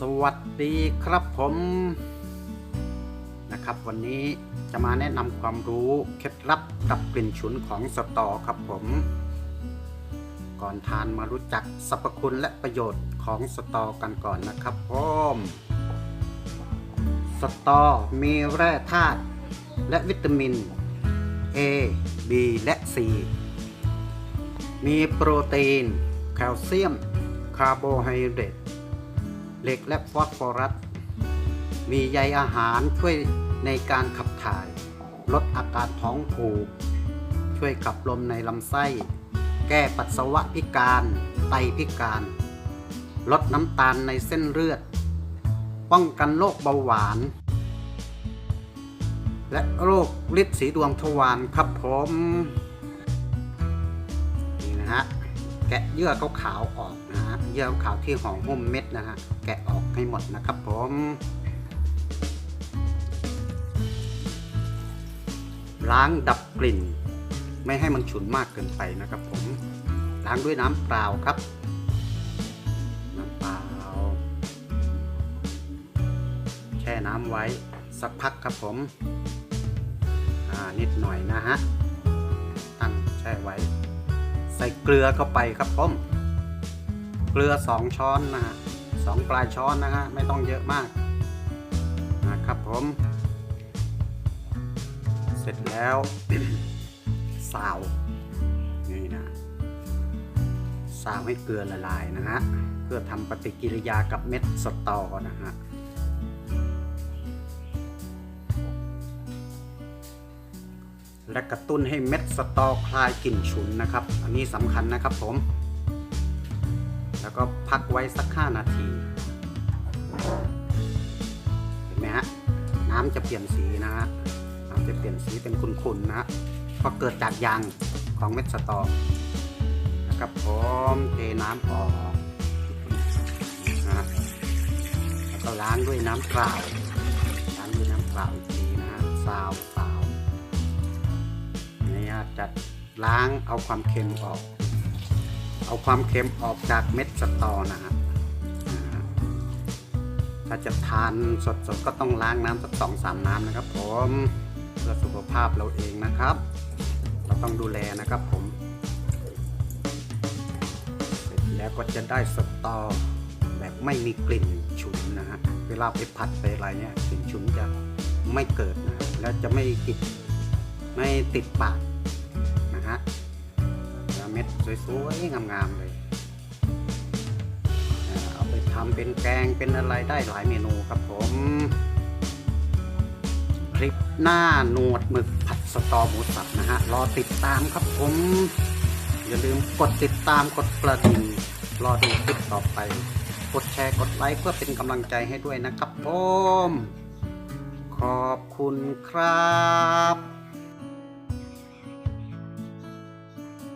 สวัสดีครับผมนะครับ วันนี้จะมาแนะนำความรู้เคล็ดลับดับกลิ่นฉุนของสตอครับผม ก่อนทานมารู้จักสรรพคุณและประโยชน์ของสตอกันก่อนนะครับผมสตอมีแร่ธาตุและวิตามิน A B และ C มีโปรตีน แคลเซียม คาร์โบไฮเดรต เหล็กและฟอสฟอรัส มีใยอาหารช่วยในการขับถ่าย ลดอาการท้องผูก ช่วยขับลมในลำไส้ แก้ปัสสาวะพิการ ไตพิการ ลดน้ำตาลในเส้นเลือด ป้องกันโรคเบาหวาน และโรคฤทธิ์สีดวงทวารครับผม นี่นะฮะ แกะเยื่อขาวๆออกนะฮะเยื่อขาวที่ห่อหุ้มเม็ดนะฮะแกะออกให้หมดนะครับผมล้างดับกลิ่น ไม่ให้มันฉุนมากเกินไปนะครับผมล้างด้วยน้ำเปล่าครับ น้ำเปล่า แช่น้ำไว้สักพักครับผมอ่านิดหน่อยนะฮะตั้งแช่ไว้ ใส่เกลือเข้าไปครับผมเกลือสองช้อนนะฮะสองปลายช้อนนะฮะไม่ต้องเยอะมากนะครับผม เสร็จแล้วสาวนี่นะสาวให้เกลือละลายนะฮะเพื่อทำปฏิกิริยากับเม็ดสตอนะฮะ และกระตุ้นให้เม็ดสตอคลายกลิ่นฉุนนะครับ อันนี้สำคัญนะครับผม แล้วก็พักไว้สัก 5 นาที เห็นไหมฮะ น้ำจะเปลี่ยนสีนะฮะ น้ำจะเปลี่ยนสีเป็นขุ่นๆนะฮะเพราะเกิดจากยางของเม็ดสตอนะครับผมเทน้ำออกนะฮะแล้วก็ล้างด้วยน้ำเปล่าล้างด้วยน้ำเปล่าอีกทีนะฮะซาวซา จะล้างเอาความเค็มออก เอาความเค็มออกจากเม็ดสตอนะฮะถ้าจะทานสดๆก็ต้องล้างน้ำสักสองสามน้ำนะครับ ผมเพื่อสุขภาพเราเองนะครับ เราต้องดูแลนะครับผมเสร็จแล้วก็จะได้สตอแบบไม่มีกลิ่นฉุนนะฮะเวลาไปผัดไปอะไรเนี่ยกลิ่นฉุนจะไม่เกิดนะและจะไม่ติดไม่ติดปาก ฮะเม็ดสวยๆงามๆเลยเอาไปทำเป็นแกงเป็นอะไรได้หลายเมนูครับผม คลิปหน้าหนวดหมึกผัดสตอหมูสับนะฮะ รอติดตามครับผม อย่าลืมกดติดตามกดกระดิ่งรอดูคลิปต่อไป กดแชร์กดไลค์เพื่อเป็นกำลังใจให้ด้วยนะครับผม ขอบคุณครับ